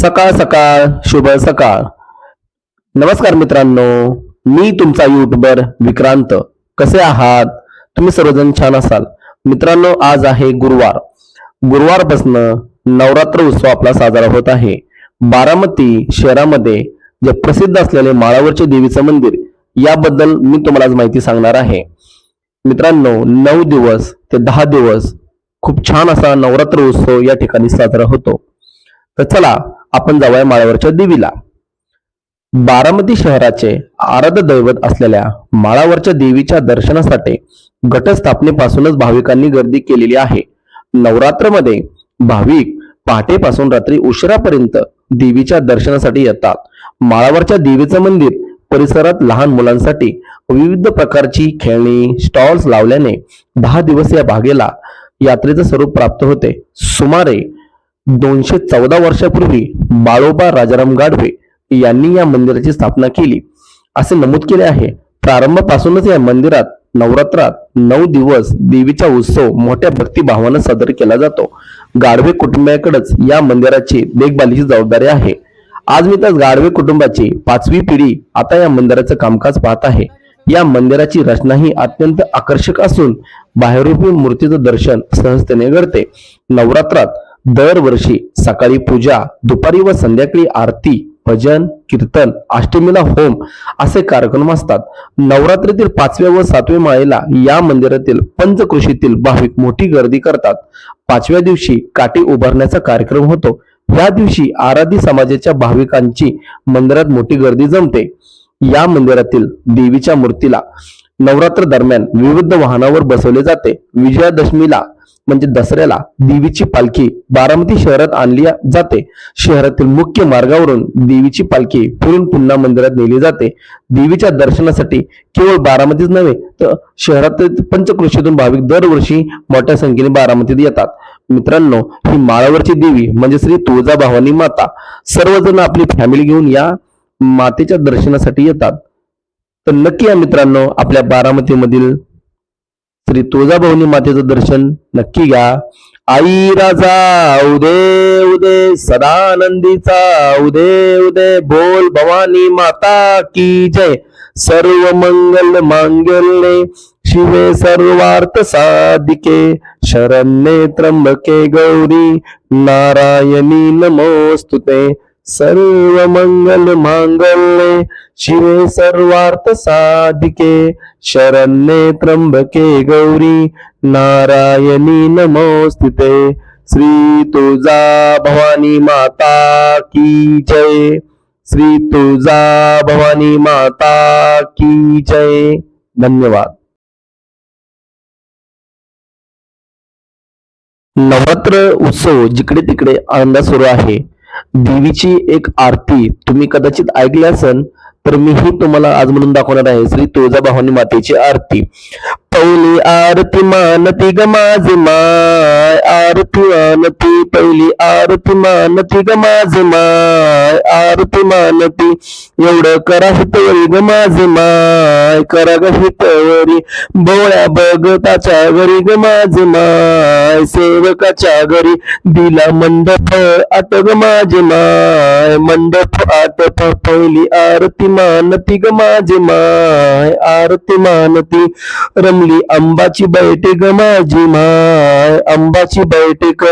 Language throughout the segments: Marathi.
सकाळ सकाळ शुभ सकाळ. नमस्कार मित्रांनो मी तुमचा युट्यूबर विक्रांत. कसे आहात? तुम्ही सर्वजण छान असाल. मित्रांनो आज आहे गुरुवार. गुरुवारपासनं नवरात्र उत्सव आपला साजरा होत आहे. बारामती शहरामध्ये जे प्रसिद्ध असलेले माळावरचे देवीचं मंदिर याबद्दल मी तुम्हाला आज माहिती सांगणार आहे. मित्रांनो नऊ दिवस ते दहा दिवस खूप छान असा नवरात्र उत्सव या ठिकाणी साजरा होतो. तर चला आपण जाऊया माळावरच्या देवीला. बारामती शहराचे आराध दैवत असलेल्या माळावरच्या देवीच्या दर्शनासाठी घटस्थापनेपासूनच भाविकांनी गर्दी केलेली आहे. नवरात्रमध्ये भाविक पहाटेपासून रात्री उशिरापर्यंत देवीच्या दर्शनासाठी येतात. माळावरच्या देवीचं मंदिर परिसरात लहान मुलांसाठी विविध प्रकारची खेळणी स्टॉल्स लावल्याने दहा दिवस या भागेला यात्रेचं स्वरूप प्राप्त होते. सुमारे दोनशे चौदा वर्षापूर्वी बाळोबा राजाराम गाढवे यांनी या मंदिराची स्थापना केली. असे नमूद केले आहे. प्रारंभापासूनच या मंदिरात नवरात्रात नऊ दिवस देवीचा उत्सव मोठ्या भक्तिभावानं सादर केला जातो. गाढवे कुटुंबाकडेच या मंदिराची देखभालीची जबाबदारी आहे. आज मी त्या गाढवे कुटुंबाची पाचवी पिढी आता या मंदिराचं कामकाज पाहत आहे. या मंदिराची रचना ही अत्यंत आकर्षक असून बाहेरूपी मूर्तीचं दर्शन सहजतेने घडते. नवरात्रात दरवर्षी सकाळी पूजा दुपारी व संध्याकाळी आरती भजन कीर्तन अष्टमीला होम असे कार्यक्रम असतात. नवरात्रीतील पाचव्या व सातव्या माळेला या मंदिरातील पंचकृषीतील भाविक मोठी गर्दी करतात. पाचव्या दिवशी काठी उभारण्याचा कार्यक्रम होतो. या दिवशी आराधी समाजाच्या भाविकांची मंदिरात मोठी गर्दी जमते. या मंदिरातील देवीच्या मूर्तीला नवरात्र दरम्यान विविध वाहनावर बसवले जाते. विजयादशमीला म्हणजे दसऱ्याला देवीची पालखी बारामती शहरात आणली जाते. शहरातील मुख्य मार्गावरून देवीची पालखी फिरून पुन्हा मंदिरात नेली जाते. देवीच्या दर्शनासाठी केवळ बारामतीच नव्हे तर शहरातील पंचकृषीतून भाविक दरवर्षी मोठ्या संख्येने बारामतीत येतात. मित्रांनो ही माळावरची देवी म्हणजे श्री तुळजाभवानी माता. सर्वजण आपली फॅमिली घेऊन या मातेच्या दर्शनासाठी येतात. तर नक्की या मित्रांनो आपल्या बारामतीमधील श्री तुळजाभवनी मातेचं दर्शन नक्की घ्या. आई राजा उदे उदे सदानंदीचा उदे उदे बोल भवानी माता की जय. सर्व मंगल मांगल्ये शिवे सर्वार्थ साधिके शरण्ये त्र्यंबके गौरी नारायणी नमोस्तुते. सर्व मंगल मांगल्ये शिवे सर्वार्थ साधिके शरण्ये त्र्यंबके गौरी नारायणी नमोस्तिते श्री तुळजा भवानी माता की जय श्री तुळजा भवानी माता की जय. धन्यवाद. नवरात्र उत्सव जिकडे तिकडे आनंदा सुरू आहे. देवीची एक आरती तुम्ही कदाचित ऐकली असन तर मीही तुम्हाला आज म्हणून दाखवणार आहे श्री तुळजाभवानी मातेची आरती. पहिली आरती मानती ग माझी माय. आरती मानती पहिली आरती मानती ग माझी माय. आरती मानती एवढं करा हितवरी ग माझी माय. करा ग हितवरी बोळ्या बघताच्या घरी ग माझी माय. सेवकाच्या घरी दिला मंडप आत ग माझी माय. मंडप आत पहिली आरती मानती ग माझी माय. आरती मानती रमली अंबाची बैठक माझी माय अंबाची बैठक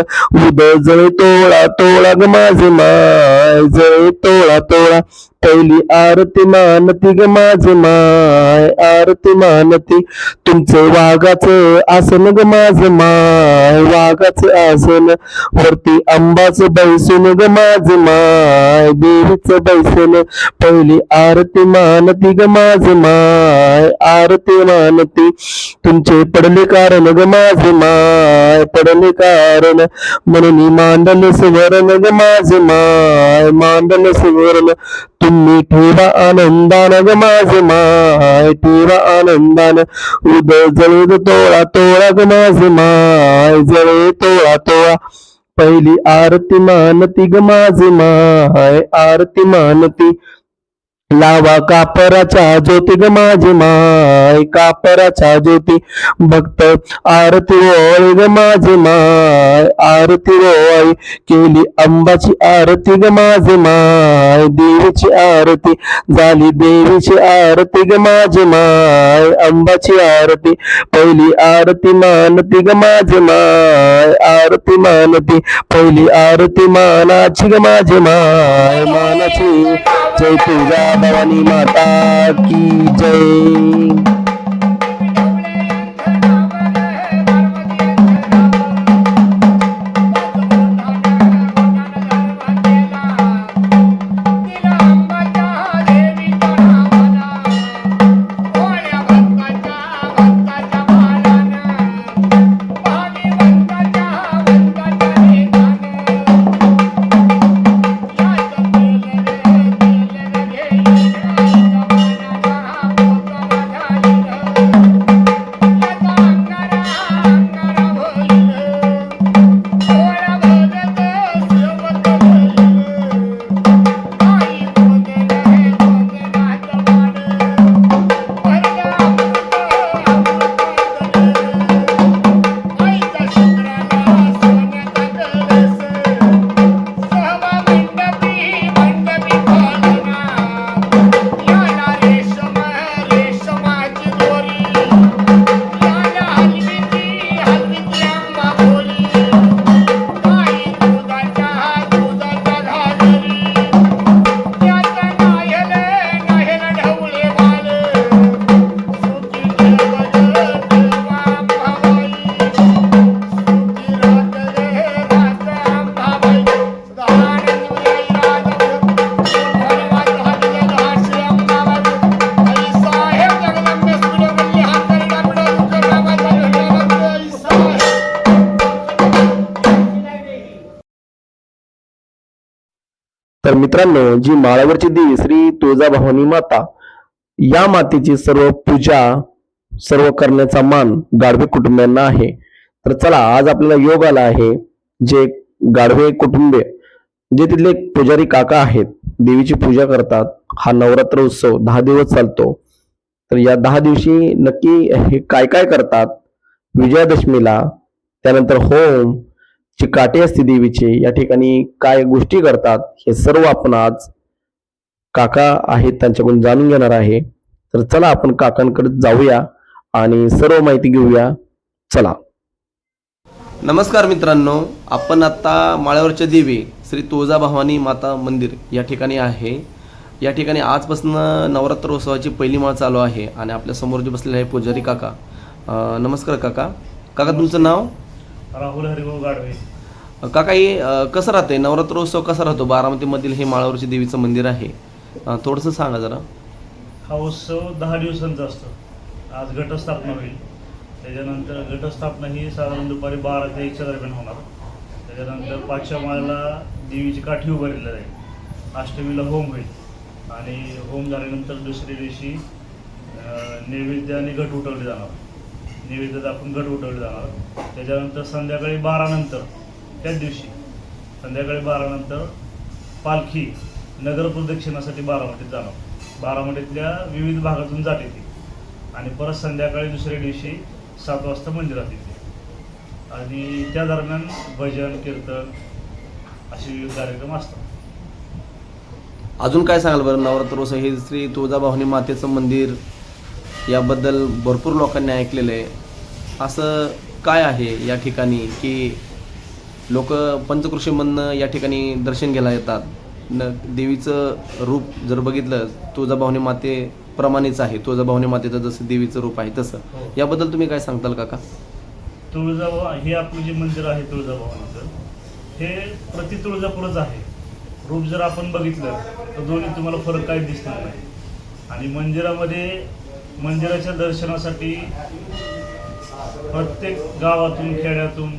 उद जळ तोळा तोळा ग माझी माय जळ तोळा तोळा. पहिली आरती मानती ग माझी माय. आरती मानती तुमचं वाघाचं आसन ग माझ माय. वाघाचं आसन वरती अंबाचं बैसून ग माझ माय. देवीचं बैसून पहिली आरती मानती ग माझ माय. आरती मानती तुमचे पडले कारण ग माझ माय. पडले कारण म्हणून मांडल सुवर्ण ग माझे माय. मांडल सुवर्ण तुम्ही ठेवा आनंदान ग माझे माय ठेवा आनंदान उद जळद तोळा तोळा ग माझे माय जळे तोळा तोळा पहिली आरती मानती ग माझे माय आरती मानती लावा कापराचा ज्योती ग माझी माय कापराचा ज्योती. भक्त आरती ओळी ग माझी माय आरती ओळी केली अंबाची आरती ग माझी माय देवीची आरती. झाली देवीची आरती ग माझी माय अंबाची आरती. पहिली आरती मानती ग माझी माय आरती मानती. पहिली आरती मानाची ग माझी माय मानाची जय तुझा भवानी माता की जय तर मित्रांनो जी माळावरची देवी श्री तुळजाभवानी माता या मातेची सर्व पूजा सर्व करण्याचा मान गाढवे कुटुंबियांना आहे. तर चला आज आपल्याला योग आला आहे जे गाढवे कुटुंबे जे तिथले पुजारी काका आहेत देवीची पूजा करतात हा नवरात्र उत्सव दहा दिवस चालतो. तर या दहा दिवशी नक्की हे काय काय करतात? विजयादशमीला त्यानंतर होम ची काटे असते देवीची या ठिकाणी काय गोष्टी करतात हे सर्व आपण आज काका आहेत त्यांच्याकडून जाणून घेणार आहे. तर चला आपण काकांकडे जाऊया आणि सर्व माहिती घेऊया. चला. नमस्कार मित्रांनो आपण आता माळ्यावरच्या देवी श्री तुळजाभवानी माता मंदिर या ठिकाणी आहे. या ठिकाणी आजपासून नवरात्र उत्सवाची पहिली माळ चालू आहे आणि आपल्यासमोर जे बसलेले आहे पुजारी काका. नमस्कार काका. काका तुमचं नाव? राहुल हरिभाऊ गाडवे काका हे अ, कसं राहते नवरात्रोत्सव कसा राहतो? बारामतीमधील हे माळावरची देवीचं मंदिर आहे. अ, थोडंसं सांगा जरा. हा उत्सव दहा दिवसांचा असतो. आज घटस्थापना होईल. त्याच्यानंतर घटस्थापना ही साधारण दुपारी बारा ते एकच्या दरम्यान होणार. त्याच्यानंतर पाचव्या माळ्याला देवीची काठी उभारलेली जाईल. अष्टमीला होम होईल. आणि होम झाल्यानंतर दुसऱ्या दिवशी अं, नैवेद्य आणि घट उठवले जाणार. नैवेद्यात आपण गट उठवले जाणार त्याच्यानंतर संध्याकाळी बारानंतर त्याच दिवशी संध्याकाळी बारानंतर पालखी नगर प्रदक्षिणासाठी बारामतीत जाणार. बारामतीतल्या विविध भागातून जाते ती आणि परत संध्याकाळी दुसऱ्या दिवशी सात वाजता मंदिरात येते. आणि त्या दरम्यान भजन कीर्तन असे विविध कार्यक्रम असतात. अजून काय सांगाल बरं? नवरात्रोत्सव हे श्री तुळजाभवानी मातेचं मंदिर याबद्दल भरपूर लोकांनी ऐकलेलं आहे. असं काय आहे या ठिकाणी की लोक पंचकृषीमधनं या ठिकाणी दर्शन घ्यायला येतात? न देवीचं रूप जर बघितलं तुळजाभवानी मातेप्रमाणेच आहे. तुळजाभवानी मातेचं जसं देवीचं रूप आहे तसं. याबद्दल तुम्ही काय सांगताल काका? तुळजाभवा हे आपलं जे मंदिर आहे तुळजाभवानीचं हे प्रति तुळजापूरच आहे. रूप जर आपण बघितलं तर दोन्ही तुम्हाला फरक काही दिसणार नाही. आणि मंदिरामध्ये मंदिराच्या दर्शनासाठी प्रत्येक गावातून खेड्यातून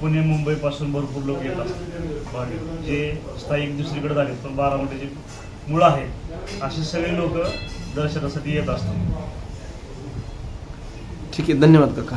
पुणे मुंबईपासून भरपूर लोक येत असतात. भाविक जे स्थायिक दुसरीकडे झाले पण बारामतीचे मुळं आहेत असे सगळे लोक दर्शनासाठी येत असतात. ठीक आहे धन्यवाद काका.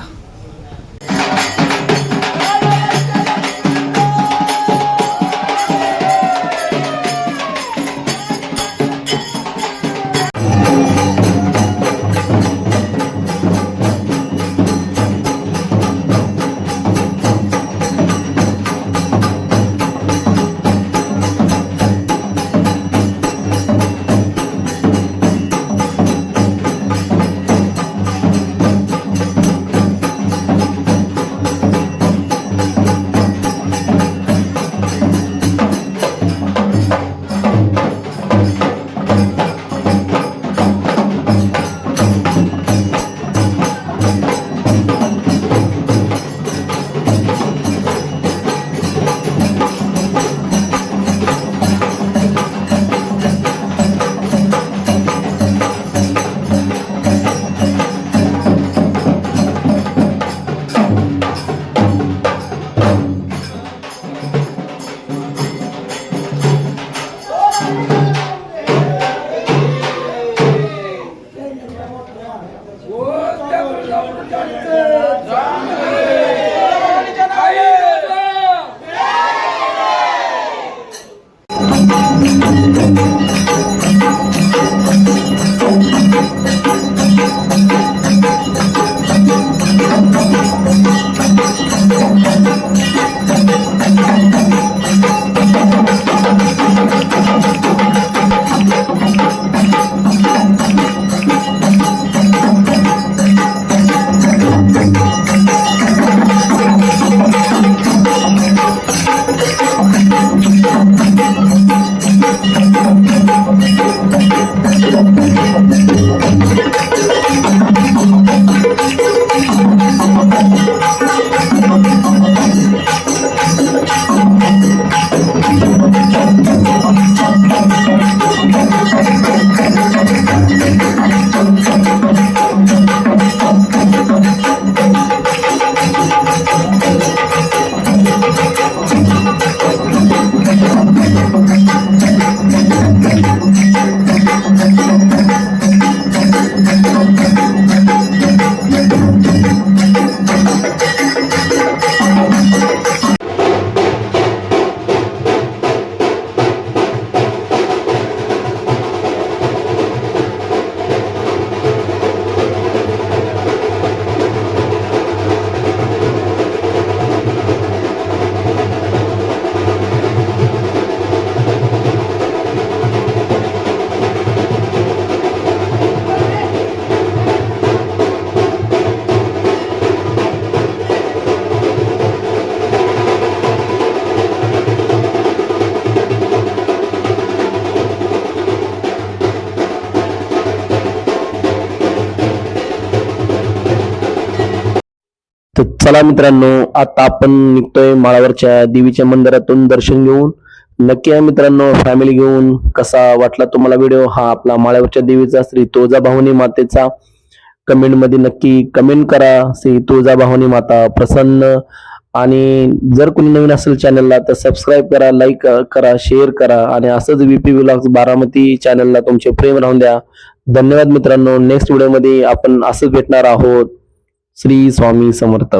चला मित्रांनो आता आपण निघतोय माळावरच्या देवीच्या मंदिरातून दर्शन घेऊन. नक्की आहे मित्रांनो फॅमिली घेऊन कसा वाटला तुम्हाला व्हिडिओ हा आपला माळावरच्या देवीचा श्री तुळजाभवानी मातेचा. कमेंटमध्ये नक्की कमेंट करा श्री तुळजाभवानी माता प्रसन्न. आणि जर कोणी नवीन असेल चॅनलला तर सबस्क्राईब करा लाईक करा शेअर करा. आणि असंच व्हीपी व्लॉग्स बारामती चॅनलला तुमचे प्रेम राहून द्या. धन्यवाद मित्रांनो नेक्स्ट व्हिडिओमध्ये आपण असंच भेटणार आहोत. श्री स्वामी समर्थ.